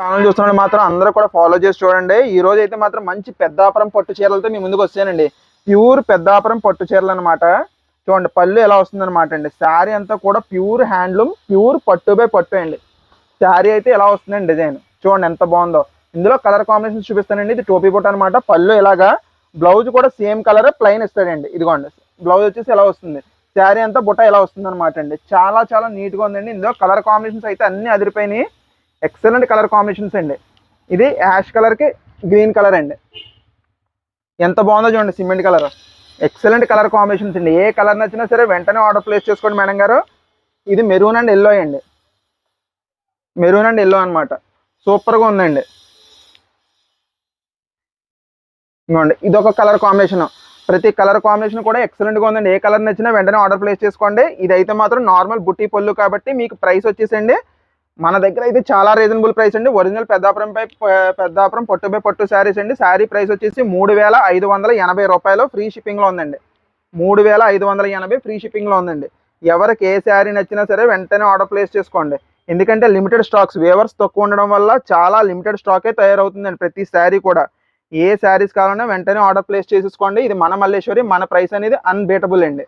Channel చూస్తున్నాడు మాత్రం అందరూ కూడా ఫాలో చేసి చూడండి. ఈ రోజు అయితే మాత్రం మంచి పెద్దాపురం పట్టు చీరలతో మీ ముందుకు వచ్చానండి. ప్యూర్ పెద్దాపురం పట్టు చీరలు అనమాట చూడండి పళ్ళు ఎలా వస్తుందన్నమాట అండి. శారీ అంతా కూడా ప్యూర్ హ్యాండ్లూమ్ ప్యూర్ పట్టు బై పట్టు అండి. శారీ అయితే ఎలా వస్తుందండి డిజైన్ చూడండి ఎంత బాగుందో. ఇందులో కలర్ కాంబినేషన్ చూపిస్తానండి. ఇది టోపీ బుట్ట అనమాట పళ్ళు ఇలాగా బ్లౌజ్ కూడా సేమ్ కలర్ ప్లెయిన్ ఇస్తాడండి. ఇదిగోండి బ్లౌజ్ వచ్చేసి ఎలా వస్తుంది? శారీ అంతా బుట్ట ఎలా వస్తుంది అనమాట అండి. చాలా చాలా నీట్గా ఉందండి. ఇందులో కలర్ కాంబినేషన్స్ అయితే అన్ని అదిరిపోయినాయి. ఎక్సలెంట్ కలర్ కాంబినేషన్స్ అండి. ఇది యాష్ కలర్కి గ్రీన్ కలర్ అండి. ఎంత బాగుందో చూడండి cement colour. Excellent colour combinations అండి. ఏ కలర్ నచ్చినా సరే వెంటనే ఆర్డర్ ప్లేస్ చేసుకోండి మేడం గారు. ఇది మెరూన్ అండ్ ఎల్లో అండి. మెరూన్ అండ్ ఎల్లో అనమాట సూపర్గా ఉందండి. ఇదిగోండి ఇది ఒక కలర్ కాంబినేషన్. ప్రతి కలర్ కాంబినేషన్ కూడా ఎక్సలెంట్గా ఉందండి. ఏ కలర్ నచ్చినా వెంటనే ఆర్డర్ ప్లేస్ చేసుకోండి. ఇది అయితే మాత్రం నార్మల్ బుట్టి పళ్ళు కాబట్టి మీకు ప్రైస్ వచ్చేసండి. మన దగ్గర అయితే చాలా రీజనబుల్ ప్రైస్ అండి. ఒరిజినల్ పెద్దాపురం పై పెద్దాపురం పట్టు బై పట్టు శారీస్ అండి. శారీ ప్రైస్ వచ్చేసి మూడు వేల ఐదు వందల ఎనభై రూపాయలు ఫ్రీ షిప్పింగ్లో ఉందండి. మూడు వేల ఐదు వందల ఎనభై ఫ్రీ షిప్పింగ్లో ఉందండి. ఎవరికి ఏ శారీ నచ్చినా సరే వెంటనే ఆర్డర్ ప్లేస్ చేసుకోండి. ఎందుకంటే లిమిటెడ్ స్టాక్స్ వేవర్స్ తక్కువ ఉండడం వల్ల చాలా లిమిటెడ్ స్టాకే తయారవుతుందండి ప్రతి శారీ కూడా. ఏ శారీస్ కావాలన్నా వెంటనే ఆర్డర్ ప్లేస్ చేసేసుకోండి. ఇది మన మల్లేశ్వరి మన ప్రైస్ అనేది అన్బీటబుల్ అండి.